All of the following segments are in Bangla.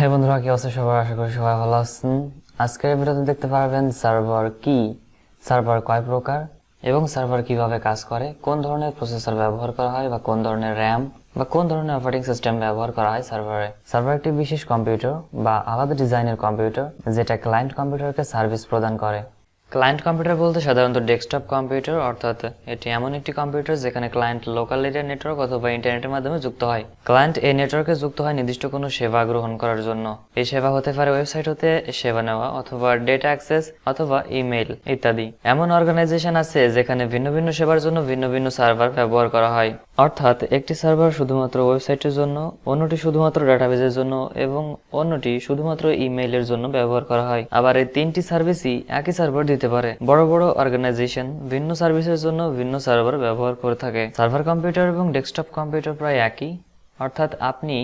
হ্যাঁ বন্ধুরা কি অবস্থা সবাই আশা করি সবাই ভালো আছেন। আজকের ভিডিওতে দেখতে পারবেন সার্ভার কি সার্ভার কয় প্রকার এবং সার্ভার কীভাবে কাজ করে, কোন ধরনের প্রসেসর ব্যবহার করা হয় বা কোন ধরনের র্যাম বা কোন ধরনের অপারেটিং সিস্টেম ব্যবহার করা হয় সার্ভারে সার্ভার একটি বিশেষ কম্পিউটার বা আলাদা ডিজাইনের কম্পিউটার যেটা ক্লায়েন্ট কম্পিউটারকে সার্ভিস প্রদান করে। ক্লায়েন্ট কম্পিউটার বলতে সাধারণত ডেস্কটপ কম্পিউটার অর্থাৎ এটি এমন একটি কম্পিউটার যেখানে ক্লায়েন্ট লোকাল এরিয়া নেটওয়ার্ক অথবা ইন্টারনেটের মাধ্যমে যুক্ত হয়। ক্লায়েন্ট এই নেটওয়ার্কে যুক্ত হয় নির্দিষ্ট কোনো সেবা গ্রহণ করার জন্য। এই সেবা হতে পারে ওয়েবসাইট হতে সেবা নেওয়া অথবা ডেটা অ্যাক্সেস অথবা ইমেইল ইত্যাদি। এমন অর্গানাইজেশন আছে যেখানে ভিন্ন ভিন্ন সেবার জন্য ভিন্ন ভিন্ন সার্ভার ব্যবহার করা হয়। অর্থাৎ একটি সার্ভার শুধুমাত্র ওয়েবসাইটের জন্য, অন্যটি শুধুমাত্র ডাটাবেজের জন্য এবং অন্যটি শুধুমাত্র ইমেইলের জন্য ব্যবহার করা হয়। আবার এই তিনটি সার্ভিসই একই সার্ভার দিতে পারে। বড় বড় অর্গানাইজেশন ভিন্ন সার্ভিসের জন্য ভিন্ন সার্ভার ব্যবহার করে থাকে। সার্ভার কম্পিউটার এবং ডেস্কটপ কম্পিউটার প্রায় একই। অর্থাৎ আপনি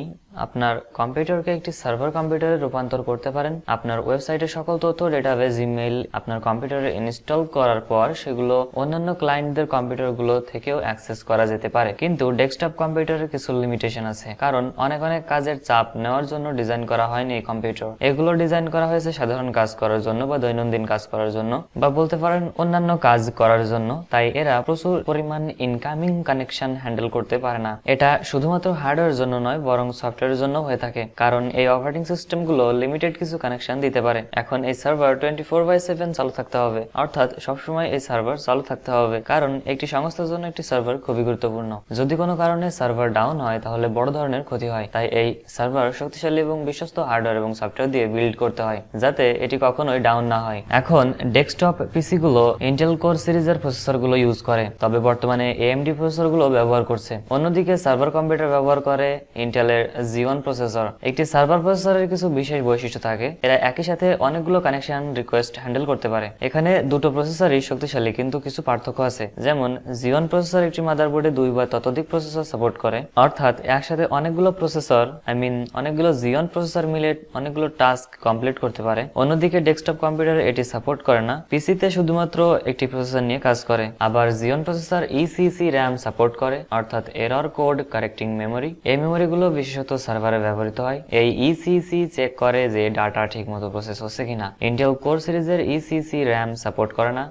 আপনার কম্পিউটারকে একটি সার্ভার কম্পিউটারে রূপান্তর করতে পারেন। আপনার ওয়েবসাইটে সকল তথ্য ডেটাবেজ ইমেল আপনার কম্পিউটারে ইনস্টল করার পর সেগুলো অন্যান্য ক্লায়েন্টদের কম্পিউটারগুলো থেকেও অ্যাক্সেস করা যেতে পারে। কিন্তু ডেস্কটপ কম্পিউটারের কিছু লিমিটেশন আছে, কারণ অনেক অনেক কাজের চাপ নেওয়ার জন্য ডিজাইন করা হয়নি এই কম্পিউটার এগুলো ডিজাইন করা হয়েছে সাধারণ কাজ করার জন্য বা দৈনন্দিন কাজ করার জন্য বা বলতে পারেন অন্যান্য কাজ করার জন্য। তাই এরা প্রচুর পরিমাণ ইনকামিং কানেকশন হ্যান্ডেল করতে পারে না। এটা শুধুমাত্র হার্ডওয়্যার জন্য নয়, বরং সফটওয়্যারের জন্য হয়ে থাকে, কারণ এই অপারেটিং সিস্টেমগুলো লিমিটেড কিছু কানেকশন দিতে পারে। এখন এই server twenty four by seven চালু থাকতে হবে। অর্থাৎ সবসময় এই সার্ভার চালু থাকতে হবে, কারণ একটি সংস্থার জন্য একটি সার্ভার খুবই গুরুত্বপূর্ণ। যদি কোনো কারণে সার্ভার ডাউন হয়, তাহলে বড় ধরনের ক্ষতি হয়। তাই এই সার্ভার শক্তিশালী এবং বিশ্বস্ত হার্ডওয়্যার এবং সফটওয়্যার দিয়ে বিল্ড করতে হয়, যাতে এটি কখনোই ডাউন না হয়। এখন ডেস্কটপ পিসি গুলো ইন্টেল কোর সিরিজের প্রসেসরগুলো ইউজ করে, তবে বর্তমানে এএমডি প্রসেসরগুলো ব্যবহার করছে। অন্যদিকে সার্ভার কম্পিউটার ব্যবহার করে ইন্টেলের জিওন প্রসেসর একটি সার্ভার প্রসেসরের কিছু বিশেষ বৈশিষ্ট্য থাকে। এরা একই সাথে অনেকগুলো কানেকশন রিকোয়েস্ট হ্যান্ডেল করতে পারে। এখানে দুটো প্রসেসরই শক্তিশালী, কিন্তু কিছু পার্থক্য আছে। যেমন জিওন প্রসেসর একটি মাদারবোর্ডে দুই বা ততোধিক প্রসেসর সাপোর্ট করে। অর্থাৎ, একসাথে অনেকগুলো প্রসেসর আই মিন অনেকগুলো জিওন প্রসেসর মিলে অনেকগুলো টাস্ক কমপ্লিট করতে পারে। অন্যদিকে ডেস্কটপ কম্পিউটার এটি সাপোর্ট করে না। পিসিতে শুধুমাত্র একটি প্রসেসর নিয়ে কাজ করে। আবার Xeon processor ECC RAM support করে। অর্থাৎ এরর কোড কারেক্টিং মেমোরি এই মেমোরিগুলো বিশেষত সার্ভারে ব্যবহৃত হয়। এই ইসিসি চেক করে যে ডাটা ঠিকমতো প্রসেস হচ্ছে কিনা। ইন্টেল কোর সিরিজের ইসিসি র্যাম সাপোর্ট করে না।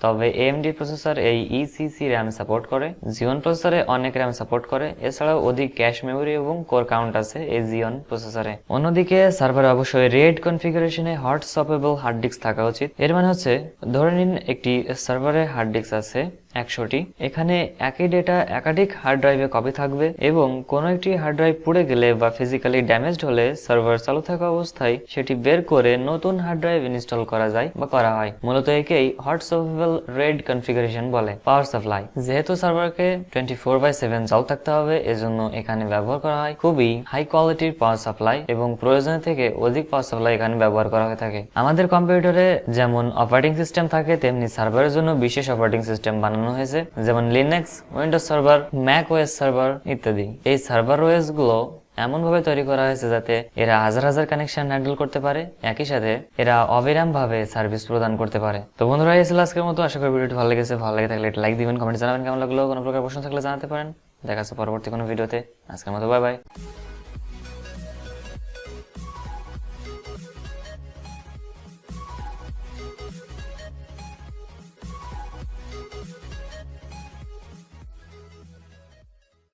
তবে এএমডি প্রসেসর এই ইসিসি র্যাম সাপোর্ট করে। জিওন প্রসেসরে অনেক র্যাম সাপোর্ট করে। এছাড়াও অধিক ক্যাশ মেমোরি এবং কোর কাউন্ট আছে এই জিওন প্রসেসরে অন্যদিকে সার্ভারে অবশ্যই রেড কনফিগারেশনে হট সপেবল হার্ড ডিস্ক থাকা উচিত। এর মানে হচ্ছে, ধরে নিন একটি সার্ভারে হার্ড ডিস্ক আছে। একশোটি। এখানে একই ডেটা একাধিক হার্ড ড্রাইভে কপি থাকবে এবং কোনো একটি হার্ড ড্রাইভ পুড়ে গেলে বা ফিজিক্যালি ড্যামেজড হলে সার্ভার চালু থাকা অবস্থায় সেটি বের করে নতুন হার্ড ড্রাইভ ইনস্টল করা যায় বা করা হয়। মূলত একেই হট সপেবল রেড কনফিগারেশন বলে পাওয়ার সাপ্লাই যেহেতু সার্ভারকে টোয়েন্টি ফোর বাই সেভেন চালু থাকতে হবে, এজন্য এখানে ব্যবহার করা হয় খুবই হাই কোয়ালিটির পাওয়ার সাপ্লাই এবং প্রয়োজনের থেকে অধিক পাওয়ার সাপ্লাই এখানে ব্যবহার করা হয়ে থাকে। আমাদের কম্পিউটারে যেমন অপারেটিং সিস্টেম থাকে, তেমনি সার্ভারের জন্য বিশেষ অপারেটিং সিস্টেম বানানো হয়েছে, যেমন Linux Windows server Mac OS server ইত্যাদি। এই সার্ভার ওয়েসগুলো এমন ভাবে তৈরি করা হয়েছে যাতে এরা হাজার হাজার কানেকশন হ্যান্ডেল করতে পারে, একই সাথে এরা অবিরাম ভাবে সার্ভিস প্রদান করতে পারে। তো বন্ধুরা, এই ছিল আজকের মতো। আশা করি ভিডিওটি ভালো লেগেছে। ভালো লাগে থাকলে লাইক দিবেন কমেন্ট জানাবেন, কেমন লাগল, কোনো প্রকার প্রশ্ন থাকলে জানাতে পারেন। দেখা যাচ্ছে পরবর্তী কোনো ভিডিওতে। আজকের মতো বাই বাই